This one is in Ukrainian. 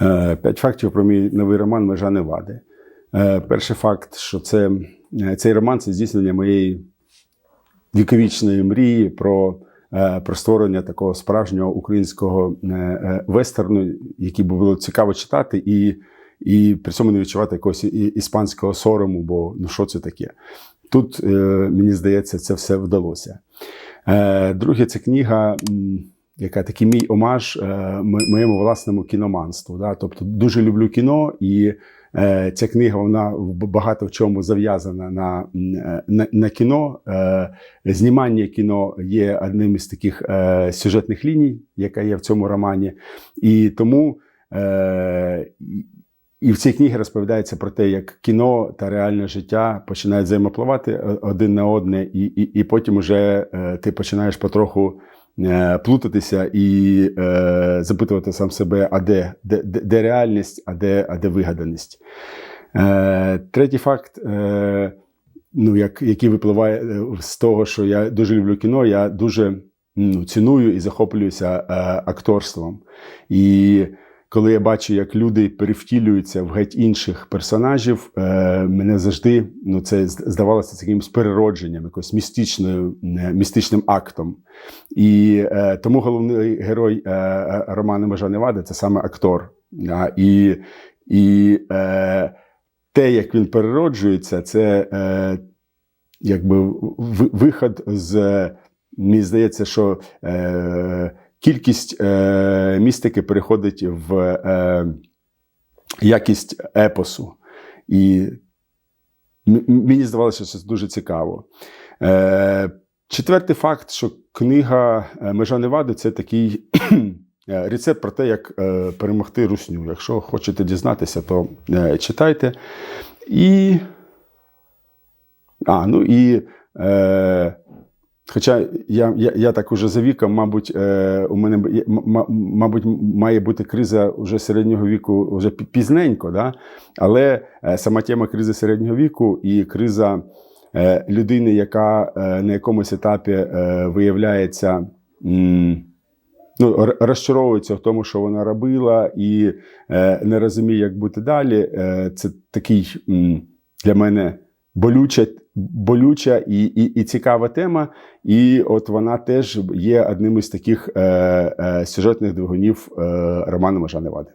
Е, П'ять фактів про мій новий роман Межа Невади. Е, Перший факт, що це, е, цей роман це здійснення моєї віковічної мрії про, про створення такого справжнього українського вестерну, який би було цікаво читати, і, і при цьому не відчувати якогось іспанського сорому, бо ну що це таке? Тут, мені здається, це все вдалося. Друге, це книга, яка такий мій омаж е, моєму власному кіноманству. Да? Тобто дуже люблю кіно, і е, ця книга вона багато в чому зав'язана на, е, на, на кіно. Знімання кіно є одним із таких сюжетних ліній, яка є в цьому романі. І тому і- в цій книгі розповідається про те, як кіно та реальне життя починають взаємопливати один на одне, і, і, і потім уже ти починаєш потроху плутатися і е, запитувати сам себе, а де, де, де, де реальність, а де, а де вигаданість. Е, третій факт. Е, Ну, як, який випливає е, з того, що я дуже люблю кіно, я дуже ну, ціную і захоплююся е, акторством. І коли я бачу, як люди перевтілюються в геть інших персонажів, е, мене завжди ну, це здавалося якимось переродженням, якось містичною, містичним актом. І е, тому головний герой е, е, роману Межа Невади це саме актор. І, і те, як він перероджується, це е, якби ви- виход з. Мені здається, що е, кількість е, містики переходить в е, якість епосу. І мені здавалося, що це дуже цікаво. Е, четвертий факт, що книга Межа Невади це такий рецепт про те, як перемогти русню. Якщо хочете дізнатися, то читайте. І. А, ну і. Е, Хоча я, я, я так уже за віком, мабуть, е, у мене мабуть, має бути криза вже середнього віку вже пізненько, да? але е, сама тема кризи середнього віку і криза е, людини, яка е, на якомусь етапі е, виявляється. м, Ну, розчаровується в тому, що вона робила, і е, не розуміє, як бути далі. Е, це такий для мене болюча, болюча і, і, і цікава тема. І от вона теж є одним із таких е, е, сюжетних двигунів е, роману Межа Невади.